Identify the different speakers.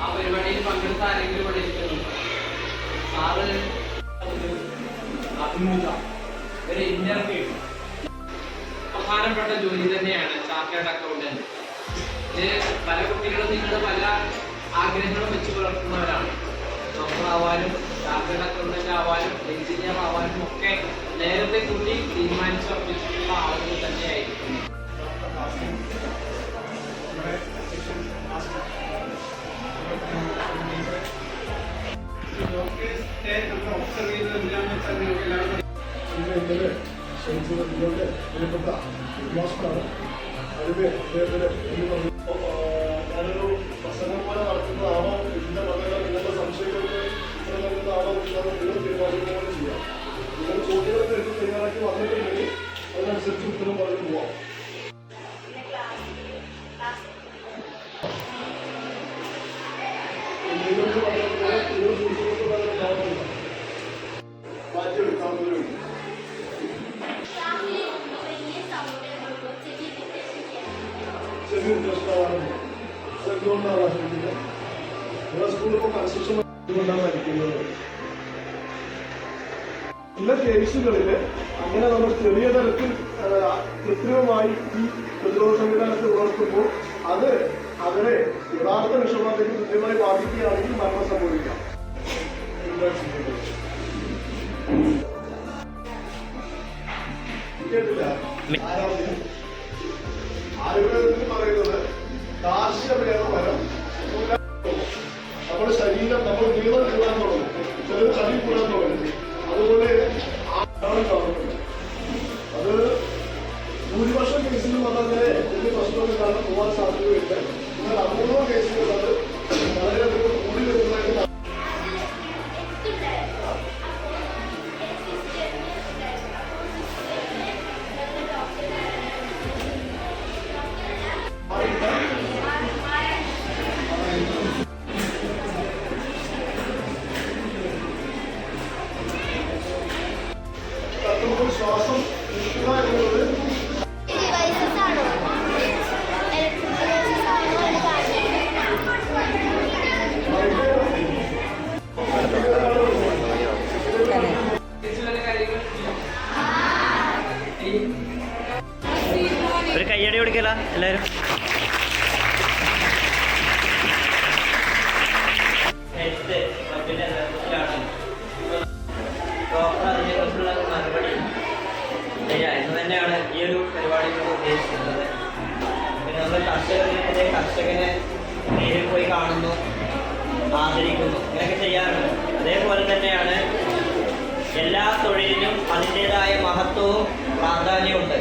Speaker 1: ആ പരിപാടിയിൽ പങ്കെടുത്ത ആരെങ്കിലും ഇവിടെ ഇരിക്കുന്നു സാറ് അഭിമുഖ ഒരു ഇന്റർവ്യൂ പ്രധാനപ്പെട്ട ജോലി തന്നെയാണ് ചാർട്ടേഡ് അക്കൗണ്ടന്റ്. ഇത് പല കുട്ടികളും നിങ്ങളുടെ പല ആഗ്രഹങ്ങളും വെച്ച് പുലർത്തുന്നവരാണ്. ഡോക്ടറാവാനും ചാർട്ടേഡ് അക്കൗണ്ടന്റ് ആവാനും എഞ്ചിനീയർ ആവാനും ഒക്കെ നേരത്തെ കൂടി തീരുമാനിച്ചു ഉറപ്പിച്ചിട്ടുള്ള ആളുകൾ
Speaker 2: ഇന്നലെ ക്ഷണിച്ചത് നിങ്ങളുടെ പ്രിയപ്പെട്ട ഉദ്യോഗസ്ഥനാണ് അതിന് അദ്ദേഹത്തിന് എന്ന് പറഞ്ഞു? ഞാനൊരു പ്രസംഗം പോലെ നടത്തുന്നതാണോ? ഇതിന്റെ പകരം നിങ്ങളുടെ സംശയങ്ങൾക്ക് ഇത്ര നൽകുന്നതാണോ? എന്നുള്ളത് നിങ്ങൾ തീരുമാനിക്കുന്ന പോലെ ചെയ്യാം നിങ്ങൾ ചോദ്യങ്ങളൊക്കെ എടുത്ത് തയ്യാറാക്കി വന്നിട്ടുണ്ടെങ്കിൽ അതിനനുസരിച്ച് ഉത്തരം പറഞ്ഞു പോവാം. നിങ്ങൾക്ക് ചെറിയ പ്രശ്നമാണ് അതെന്തുകൊണ്ടാണ് ആശ്രയിക്കുന്നത് നിങ്ങളുടെ സ്കൂളിൽ ഇപ്പോൾ കൺസ്ട്രക്ഷൻ കൊണ്ടാണ് പഠിക്കുന്നത് ചില കേസുകളിൽ അങ്ങനെ നമ്മൾ ചെറിയ തരത്തിൽ കൃത്രിമമായി ഈ പ്രതിരോധ സംവിധാനത്തെ ഉണർത്തുമ്പോൾ അത് അവരെ യഥാർത്ഥ വിഷമത്തിലേക്ക് കൃത്യമായി ബാധിക്കുകയാണെങ്കിൽ മരണം സംഭവിക്കാം. കേട്ടില്ല? ആരോഗ്യം ആയുർവേദം എന്ന് പറയുന്നത് കാർഷികമേഖ മരം നമ്മുടെ ശരീരം നമ്മൾ നീളം കൂടാൻ തുടങ്ങും. ചിലർ തടി കൂടാൻ തുടങ്ങും. അതുപോലെ അത് ഭൂരിപക്ഷം കേസിലും വന്നതിനെ വലിയ പ്രശ്നമൊന്നും കാരണം പോകാൻ സാധ്യതയുണ്ട്. എന്നാൽ അപൂർവ കേസുകൾ അത്
Speaker 1: വന്ന കാര്യങ്ങൾ ഈ
Speaker 3: ഒരു കയ്യടി കൊടുക്കല എല്ലാവരും. ഉദ്ദേശിക്കുന്നത്. പിന്നെ നമ്മൾ കർഷകർക്കെതിരെ കർഷകനെ നേരിൽ പോയി കാണുന്നു ആദരിക്കുന്നു ഇങ്ങനെയൊക്കെ ചെയ്യാറുണ്ട്. അതേപോലെ തന്നെയാണ് എല്ലാ തൊഴിലിനും അതിന്റെതായ മഹത്വവും പ്രാധാന്യമുണ്ട്